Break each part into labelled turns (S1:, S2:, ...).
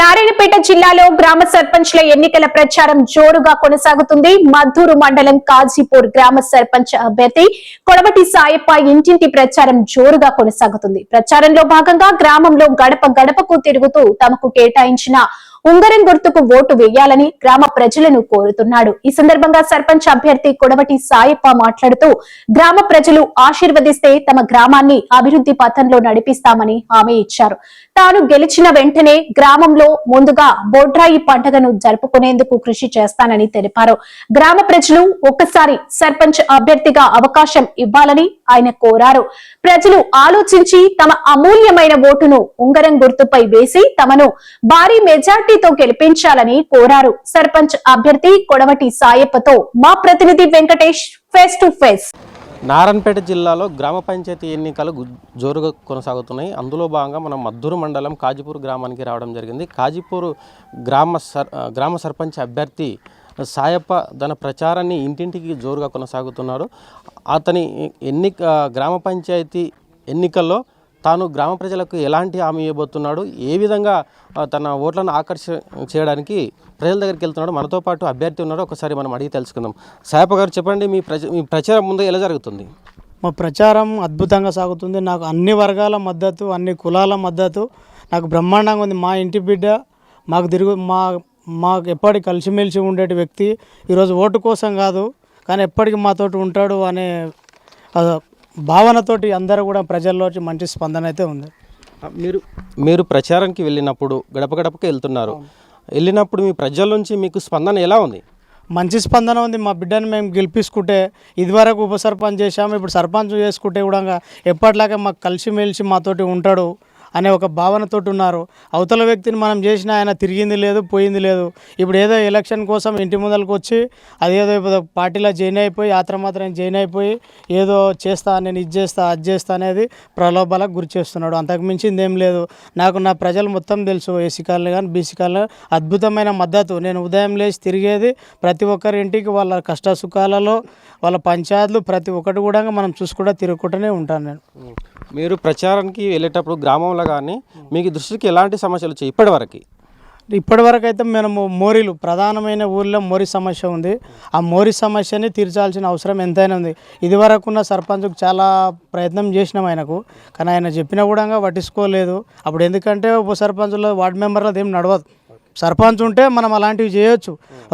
S1: నారాయణపేట జిల్లాలో గ్రామ సర్పంచ్ల ఎన్నికల ప్రచారం జోరుగా కొనసాగుతుంది. మద్దూరు మండలం కాజీపూర్ గ్రామ సర్పంచ్ అభ్యర్థి కొడవటి సాయప్ప ఇంటింటి ప్రచారం జోరుగా కొనసాగుతుంది. ప్రచారంలో భాగంగా గ్రామంలో గడప గడపకు తిరుగుతూ తమకు కేటాయించిన ఉంగరం గుర్తుకు ఓటు వేయాలని గ్రామ ప్రజలను కోరుతున్నాడు. ఈ సందర్భంగా సర్పంచ్ అభ్యర్థి కొడవటి సాయప్ప మాట్లాడుతూ గ్రామ ప్రజలు ఆశీర్వదిస్తే తమ గ్రామాన్ని అభివృద్ధి పథంలో నడిపిస్తామని హామీ ఇచ్చారు. తాను గెలిచిన వెంటనే గ్రామంలో ముందుగా బొడ్రాయి పండుగను జరుపుకునేందుకు కృషి చేస్తానని తెలిపారు. గ్రామ ప్రజలు ఒక్కసారి సర్పంచ్ అభ్యర్థిగా అవకాశం ఇవ్వాలని ఆయన కోరారు. ప్రజలు ఆలోచించి తమ అమూల్యమైన ఓటును ఉంగరం గుర్తుపై వేసి తమను భారీ పార్టీతో గెలిపించాలని కోరారు. సర్పంచ్ అభ్యర్థి కొడవటి సాయప్పతో మా ప్రతినిధి Venkatesh face to face
S2: Narayanpet జిల్లాలో గ్రామ పంచాయతీ ఎన్నికలు జోరుగా కొనసాగుతున్నాయి. అందులో భాగంగా మనం మద్దూరు మండలం కాజీపూర్ గ్రామానికి రావడం జరిగింది. కాజీపూర్ గ్రామ సర్ గ్రామ సర్పంచ్ అభ్యర్థి సాయప్ప తన ప్రచారాన్ని ఇంటింటికి జోరుగా కొనసాగుతున్నాడు అతని ఎన్నిక గ్రామ పంచాయతీ ఎన్నికల్లో తాను గ్రామ ప్రజలకు ఎలాంటి హామీ ఇవ్వబోతున్నాడు? ఏ విధంగా తన ఓట్లను ఆకర్ష చేయడానికి ప్రజల దగ్గరికి వెళ్తున్నాడు? మనతో పాటు అభ్యర్థి ఉన్నాడు. ఒకసారి మనం అడిగి తెలుసుకుందాం. సాయప గారు చెప్పండి మీ ప్రచ మీ ప్రచారం ముందు ఎలా జరుగుతుంది?
S3: మా ప్రచారం అద్భుతంగా సాగుతుంది. నాకు అన్ని వర్గాల మద్దతు అన్ని కులాల మద్దతు. నాకు బ్రహ్మాండంగా ఉంది. మా ఇంటి బిడ్డ మాకు తిరుగు మా మాకు ఎప్పటికి కలిసిమెలిసి ఉండేటి వ్యక్తి. ఈరోజు ఓటు కోసం కాదు కానీ ఎప్పటికీ మాతోటి ఉంటాడు అనే భావనతోటి అందరూ కూడా ప్రజల్లో మంచి స్పందన అయితే ఉంది
S2: మీరు మీరు ప్రచారానికి వెళ్ళినప్పుడు గడప గడపకి వెళ్తున్నారు. వెళ్ళినప్పుడు మీ ప్రజల నుంచి మీకు స్పందన ఎలా ఉంది?
S3: మంచి స్పందన ఉంది. మా బిడ్డని మేము గెలిపించుకుంటే ఇదివరకు ఉప సర్పంచ్ చేశాము ఇప్పుడు సర్పంచ్ చేసుకుంటే కూడా ఎప్పటిలాగే మాకు కలిసిమెలిసి మాతోటి ఉంటాడు. అనే ఒక భావనతోటి ఉన్నారు. అవతల వ్యక్తిని మనం చేసిన ఆయన తిరిగింది లేదు పోయింది లేదు. ఇప్పుడు ఏదో ఎలక్షన్ కోసం ఇంటి ముందలకు వచ్చి అదేదో పార్టీలో జాయిన్ అయిపోయి యాత్ర మాత్రం జాయిన్ అయిపోయి ఏదో చేస్తా నేను ఇది చేస్తా అది చేస్తా అనేది ప్రలోభాలకు గురి చేస్తున్నాడు. అంతకు మించింది ఏం లేదు. నాకు నా ప్రజలు మొత్తం తెలుసు. ఏసీ కాలనీ కానీ బీసీ కాలనీ అద్భుతమైన మద్దతు. నేను ఉదయం లేచి తిరిగేది ప్రతి ఒక్కరి ఇంటికి వాళ్ళ కష్ట సుఖాలలో వాళ్ళ పంచాయతీలు ప్రతి ఒక్కటి కూడా మనం చూసుకుంటూ తిరుగుకుంటూనే ఉంటాను నేను.
S2: మీరు ప్రచారానికి వెళ్ళేటప్పుడు గ్రామంలో కానీ మీకు దృష్టికి ఎలాంటి సమస్యలు వచ్చాయి ఇప్పటివరకు?
S3: ఇప్పటివరకు అయితే మేము మోరీలు ప్రధానమైన ఊర్లో మోరీ సమస్య ఉంది. ఆ మోరీ సమస్యని తీర్చాల్సిన అవసరం ఎంతైనా ఉంది. ఇదివరకు ఉన్న సర్పంచ్కు చాలా ప్రయత్నం చేసినాం ఆయనకు. కానీ ఆయన చెప్పినా కూడా పట్టించుకోలేదు. అప్పుడు ఎందుకంటే ఉప సర్పంచ్లో వార్డు మెంబర్లది ఏం నడవదు. సర్పంచ్ ఉంటే మనం అలాంటివి చేయొచ్చు.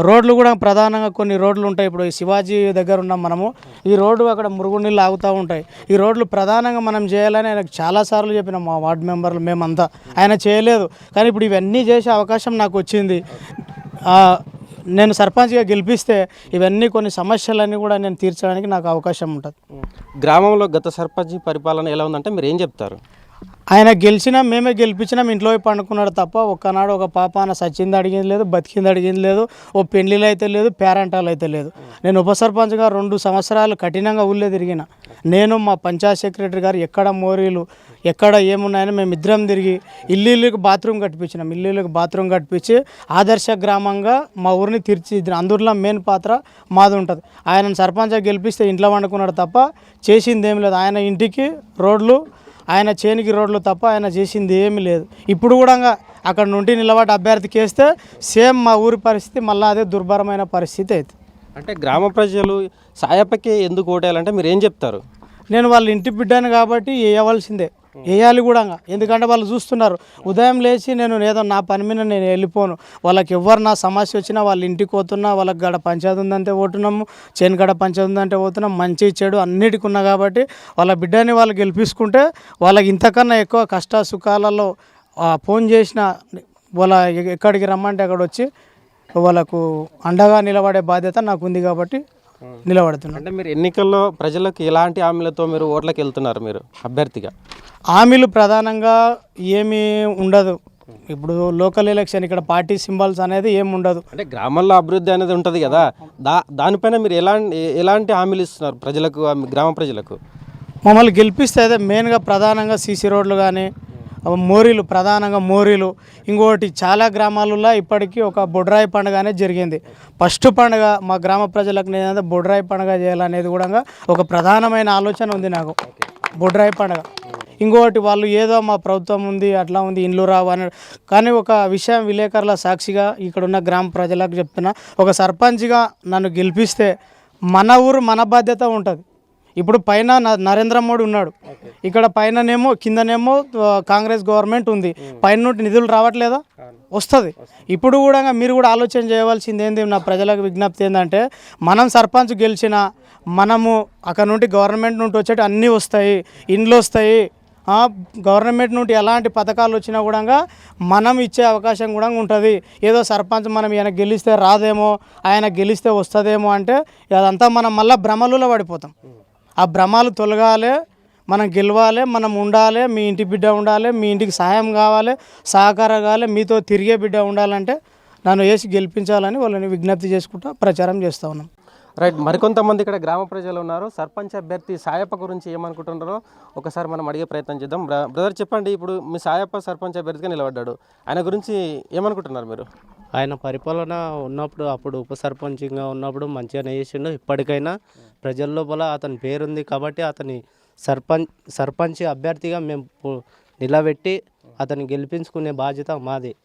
S3: రోడ్లు కూడా ప్రధానంగా కొన్ని రోడ్లు ఉంటాయి. ఇప్పుడు ఈ శివాజీ దగ్గర ఉన్నాం మనము. ఈ రోడ్డు అక్కడ మురుగు నీళ్ళు ఆగుతూ ఉంటాయి. ఈ రోడ్లు ప్రధానంగా మనం చేయాలని ఆయనకు చాలాసార్లు చెప్పిన మా వార్డు మెంబర్లు మేమంతా. ఆయన చేయలేదు. కానీ ఇప్పుడు ఇవన్నీ చేసే అవకాశం నాకు వచ్చింది. నేను సర్పంచ్గా గెలిపిస్తే ఇవన్నీ కొన్ని సమస్యలన్నీ కూడా నేను తీర్చడానికి నాకు అవకాశం ఉంటుంది.
S2: గ్రామంలో గత సర్పంచ్ పరిపాలన ఎలా ఉందంటే మీరు ఏం చెప్తారు?
S3: ఆయన గెలిచినా మేమే గెలిపించినాం ఇంట్లో పోయి పండుకున్నాడు తప్ప ఒక్కనాడు ఒక పాపాన సచ్చింది అడిగింది లేదు బతికింది అడిగింది లేదు ఓ పెళ్ళిలో అయితే లేదు పేరెంటాలు అయితే లేదు. నేను ఉప సర్పంచ్గా రెండు సంవత్సరాలు కఠినంగా ఊళ్ళో తిరిగిన. నేను మా పంచాయత్ సెక్రటరీ గారు ఎక్కడ మోరీలు ఎక్కడ ఏమున్నాయని మేము ఇద్దరం తిరిగి ఇల్లు ఇల్లుకి బాత్రూమ్ కట్టించినాం ఇల్లులకు ఇల్లుకి బాత్రూమ్ కట్టించి ఆదర్శ గ్రామంగా మా ఊరిని తీర్చిదిద్దిన. అందులో మెయిన్ పాత్ర మాది ఉంటుంది. ఆయన సర్పంచ్గా గెలిపిస్తే ఇంట్లో వండుకున్నాడు తప్ప చేసింది ఏం లేదు. ఆయన ఇంటికి రోడ్లు ఆయన చేనికి రోడ్లు తప్ప ఆయన చేసింది ఏమీ లేదు. ఇప్పుడు కూడా అక్కడ నుండి నిలబడి అభ్యర్థికి వేస్తే సేమ్ మా ఊరి పరిస్థితి మళ్ళీ అదే దుర్భరమైన పరిస్థితి అవుతుంది
S2: అంటే గ్రామ ప్రజలు సాయప్పకి ఎందుకు ఓటేయాలంటే మీరు ఏం చెప్తారు?
S3: నేను వాళ్ళ ఇంటి బిడ్డను కాబట్టి వేయవలసిందే వేయాలి కూడా ఎందుకంటే వాళ్ళు చూస్తున్నారు ఉదయం లేచి నేను ఏదో నా పని మీద నేను వెళ్ళిపోను. వాళ్ళకి ఎవరు నా సమస్య వచ్చినా వాళ్ళ ఇంటికి పోతున్నా వాళ్ళకి గడ పంచాయతీ ఉందంటే పోతున్నాము చేను గడ పంచాయతీ ఉందంటే పోతున్నాం మంచి చెడు అన్నిటికి ఉన్నా కాబట్టి వాళ్ళ బిడ్డని వాళ్ళు గెలిపించుకుంటే వాళ్ళకి ఇంతకన్నా ఎక్కువ కష్ట సుఖాలలో ఫోన్ చేసిన వాళ్ళ ఎక్కడికి రమ్మంటే అక్కడ వచ్చి వాళ్ళకు అండగా నిలబడే బాధ్యత నాకు ఉంది కాబట్టి నిలబడుతున్నాను.
S2: అంటే మీరు ఎన్నికల్లో ప్రజలకు ఎలాంటి హామీలతో మీరు ఓట్లకు వెళ్తున్నారు మీరు అభ్యర్థిగా?
S3: హామీలు ప్రధానంగా ఏమీ ఉండదు. ఇప్పుడు లోకల్ ఎలక్షన్ ఇక్కడ పార్టీ సింబల్స్ అనేది ఏమి ఉండదు.
S2: అంటే గ్రామాల్లో అభివృద్ధి అనేది ఉంటుంది కదా. దా దానిపైన మీరు ఎలాంటి ఎలాంటి హామీలు ఇస్తున్నారు ప్రజలకు గ్రామ ప్రజలకు?
S3: మమ్మల్ని గెలిపిస్తే అయితే మెయిన్గా ప్రధానంగా సీసీ రోడ్లు కానీ మోరీలు ప్రధానంగా మోరీలు. ఇంకోటి చాలా గ్రామాలలో ఇప్పటికీ ఒక బొడ్రాయి పండుగ అనేది జరిగింది. ఫస్ట్ పండుగ మా గ్రామ ప్రజలకు నేనంటే బొడ్రాయి పండుగ చేయాలనేది కూడా ఒక ప్రధానమైన ఆలోచన ఉంది నాకు. బొడ్రాయి పండుగ. ఇంకోటి వాళ్ళు ఏదో మా ప్రభుత్వం ఉంది అట్లా ఉంది ఇండ్లు రావు అని కానీ ఒక విషయం విలేకరుల సాక్షిగా ఇక్కడున్న గ్రామ ప్రజలకు చెప్తున్నా ఒక సర్పంచ్గా నన్ను గెలిపిస్తే మన ఊరు మన బాధ్యత ఉంటుంది. ఇప్పుడు పైన న- నరేంద్ర మోడీ ఉన్నాడు. ఇక్కడ పైననేమో కిందనేమో కాంగ్రెస్ గవర్నమెంట్ ఉంది. పైన నుండి నిధులు రావట్లేదా? వస్తుంది. ఇప్పుడు కూడా మీరు కూడా ఆలోచన చేయవలసింది ఏంది? నా ప్రజలకు విజ్ఞప్తి ఏంటంటే మనం సర్పంచ్ గెలిచిన మనము అక్కడ నుండి గవర్నమెంట్ నుండి వచ్చేటి అన్నీ వస్తాయి ఇండ్లు వస్తాయి గవర్నమెంట్ నుండి ఎలాంటి పథకాలు వచ్చినా కూడా మనం ఇచ్చే అవకాశం కూడా ఉంటుంది. ఏదో సర్పంచ్ మనం ఈయన గెలిస్తే రాదేమో ఆయన గెలిస్తే వస్తుందేమో అంటే అదంతా మనం మళ్ళీ భ్రమలలో పడిపోతాం. ఆ భ్రమలు తొలగాలి మనం గెలవాలి మనం ఉండాలి మీ ఇంటి బిడ్డ ఉండాలి మీ ఇంటికి సహాయం కావాలి సహకారం కావాలి మీతో తిరిగే బిడ్డ ఉండాలంటే నన్ను వేసి గెలిపించాలని వాళ్ళని విజ్ఞప్తి చేసుకుంటా ప్రచారం చేస్తూ ఉన్నాం.
S2: రైట్ మరికొంతమంది ఇక్కడ గ్రామ ప్రజలు ఉన్నారు. సర్పంచ్ అభ్యర్థి సాయప్ప గురించి ఏమనుకుంటున్నారో ఒకసారి మనం అడిగే ప్రయత్నం చేద్దాం. బ్ర- బ్రదర్ చెప్పండి ఇప్పుడు మీ సాయప్ప సర్పంచ్ అభ్యర్థిగా నిలబడ్డాడు. ఆయన గురించి ఏమనుకుంటున్నారు మీరు?
S4: ఆయన పరిపాలన ఉన్నప్పుడు అప్పుడు ఉప సర్పంచ్గా ఉన్నప్పుడు మంచిగానే చేసిండు. ఇప్పటికైనా ప్రజల లోపల అతని పేరుంది కాబట్టి అతని సర్పంచ్ సర్పంచ్ అభ్యర్థిగా మేము నిలబెట్టి అతన్ని గెలిపించుకునే బాధ్యత మాది.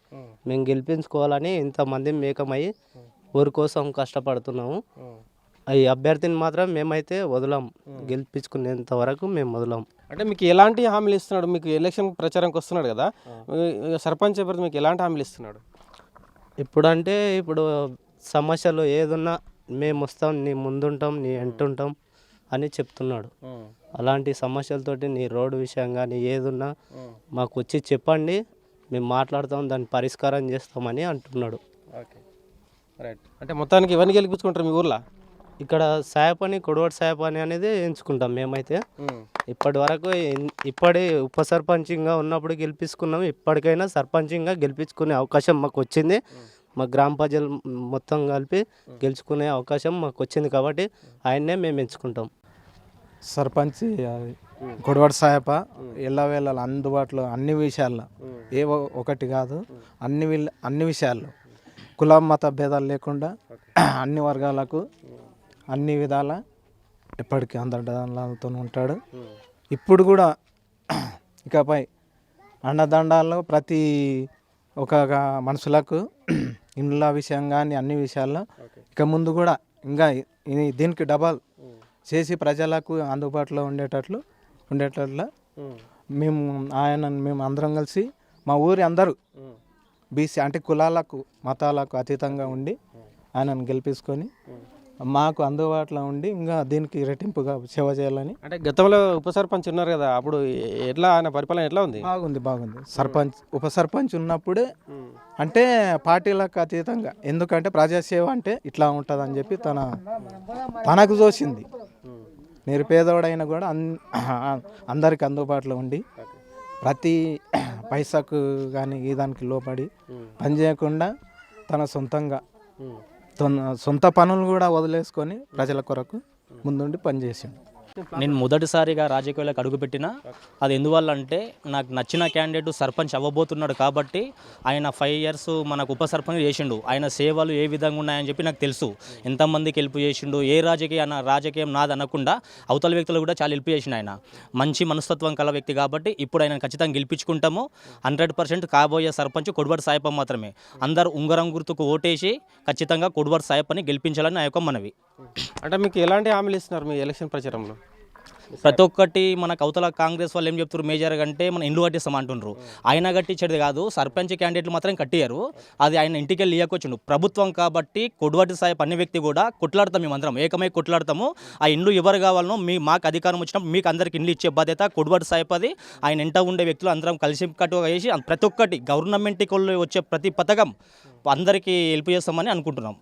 S4: మేము. గెలిపించుకోవాలని ఇంతమంది మేకమై ఊరి కోసం కష్టపడుతున్నాము. ఈ అభ్యర్థిని మాత్రం మేమైతే వదలం. గెలిపించుకునేంత వరకు మేము వదలం.
S2: అంటే మీకు ఎలాంటి హామీలు ఇస్తున్నాడు? మీకు ఎలక్షన్ ప్రచారంకి వస్తున్నాడు కదా. సర్పంచ్ అభ్యర్థి మీకు ఎలాంటి హామీలు ఇస్తున్నాడు?
S4: ఇప్పుడంటే ఇప్పుడు సమస్యలు ఏదున్నా మేము వస్తాం నీ ముందుంటాం నీ వెంటుంటాం అని చెప్తున్నాడు. అలాంటి సమస్యలతోటి నీ రోడ్డు విషయం కానీ ఏదున్నా మాకు వచ్చి చెప్పండి మేము మాట్లాడతాం దాన్ని పరిష్కారం చేస్తామని అంటున్నాడు.
S2: ఓకే. రైట్. అంటే మొత్తానికి ఇవన్నీ గెలిపించుకుంటారు మీ ఊర్లో?
S4: ఇక్కడ సాయపని కొడవటి సాయపని అనేది ఎంచుకుంటాం మేమైతే. ఇప్పటి వరకు ఇప్పటి ఉప సర్పంచింగ్గా ఉన్నప్పుడు గెలిపించుకున్నాం. ఇప్పటికైనా సర్పంచింగ్గా గెలిపించుకునే అవకాశం మాకు వచ్చింది. మా గ్రామ ప్రజలు మొత్తం కలిపి గెలుచుకునే అవకాశం మాకు వచ్చింది కాబట్టి ఆయన్నే మేము ఎంచుకుంటాం.
S5: సర్పంచ్ అది గొడవటి సాయప ఎల్లవేళ అందుబాటులో అన్ని విషయాల్లో. ఏ ఒకటి కాదు అన్ని అన్ని విషయాల్లో. కుల మత భేదాలు లేకుండా అన్ని వర్గాలకు అన్ని విధాల ఎప్పటికీ అందరితో ఉంటాడు. ఇప్పుడు కూడా ఇకపై అండదండాల్లో ప్రతి ఒక మనుషులకు ఇండ్ల విషయం కానీ అన్ని విషయాల్లో ఇక ముందు కూడా ఇంకా దీనికి డబల్ చేసి ప్రజలకు అందుబాటులో ఉండేటట్లు ఉండేటట్లు మేము. ఆయన మేము అందరం కలిసి మా ఊరి అందరూ బీసీ అంటే కులాలకు మతాలకు అతీతంగా ఉండి ఆయనను గెలిపించుకొని మాకు అందుబాటులో ఉండి ఇంకా దీనికి రెట్టింపుగా సేవ చేయాలని.
S2: అంటే గతంలో ఉప సర్పంచ్ ఉన్నారు కదా అప్పుడు ఎట్లా ఆయన పరిపాలన ఎట్లా ఉంది?
S5: బాగుంది బాగుంది. సర్పంచ్ ఉప సర్పంచ్ ఉన్నప్పుడే అంటే పార్టీలకు అతీతంగా. ఎందుకంటే ప్రజాసేవ అంటే ఇట్లా ఉంటుంది అని చెప్పి తన తనకు తోచింది. నిరుపేదోడైనా కూడా అందరికి అందుబాటులో ఉండి ప్రతి పైసాకు కానీ ఈ దానికి లోపడి పని చేయకుండా తన సొంతంగా సొంత పనులు కూడా వదిలేసుకొని ప్రజల కొరకు ముందుండి పనిచేసిండు.
S6: నేను మొదటిసారిగా రాజకీయాలకు అడుగుపెట్టిన అది ఎందువల్ల అంటే నాకు నచ్చిన క్యాండిడేట్ సర్పంచ్ అవ్వబోతున్నాడు కాబట్టి ఆయన ఫైవ్ ఇయర్స్ మనకు ఉప సర్పంచ్ చేసిండు. ఆయన సేవలు ఏ విధంగా ఉన్నాయని చెప్పి నాకు తెలుసు. ఎంతమందికి హెల్ప్ చేసిండు ఏ రాజకీయ రాజకీయం నాది అనకుండా అవతల వ్యక్తులు కూడా చాలా హెల్ప్ చేసిండు ఆయన. మంచి మనస్తత్వం కల వ్యక్తి కాబట్టి ఇప్పుడు ఆయన ఖచ్చితంగా గెలిపించుకుంటాము. హండ్రెడ్ పర్సెంట్ కాబోయే సర్పంచ్ కొడుబడి సాయప మాత్రమే. అందరు ఉంగరం గుర్తుకు ఓటేసి ఖచ్చితంగా కొడుబడి సాయపని గెలిపించాలని నా యొక్క మనవి.
S2: అంటే మీకు ఎలాంటి హామీలు ఇస్తున్నారు మీ ఎలక్షన్ ప్రచారంలో?
S6: ప్రతి ఒక్కటి మనకు అవతల కాంగ్రెస్ వాళ్ళు ఏం చెప్తారు మేజర్ అంటే మన ఇండ్లు కట్టిస్తాం అంటుండ్రు. ఆయన కట్టించేది కాదు సర్పంచ్ క్యాండిడేట్లు మాత్రం కట్టియారు అది ఆయన ఇంటికి వెళ్ళి ఇయ్యకొచ్చిండు. ప్రభుత్వం కాబట్టి కొడువటి సాయి అన్ని వ్యక్తి కూడా కొట్లాడతాం మేమందరం. ఏకమై కొట్లాడతాము. ఆ ఇండ్లు ఎవరు కావాలనో మీ మాకు అధికారం వచ్చినప్పుడు మీకు అందరికి ఇండ్లు ఇచ్చే బాధ్యత కొడువటి సాయిపది ఆయన ఇంట ఉండే వ్యక్తులు అందరం కలిసి కట్టుగా చేసి ప్రతి ఒక్కటి గవర్నమెంట్కి వచ్చే ప్రతి పథకం అందరికీ హెల్ప్ చేస్తామని అనుకుంటున్నాం.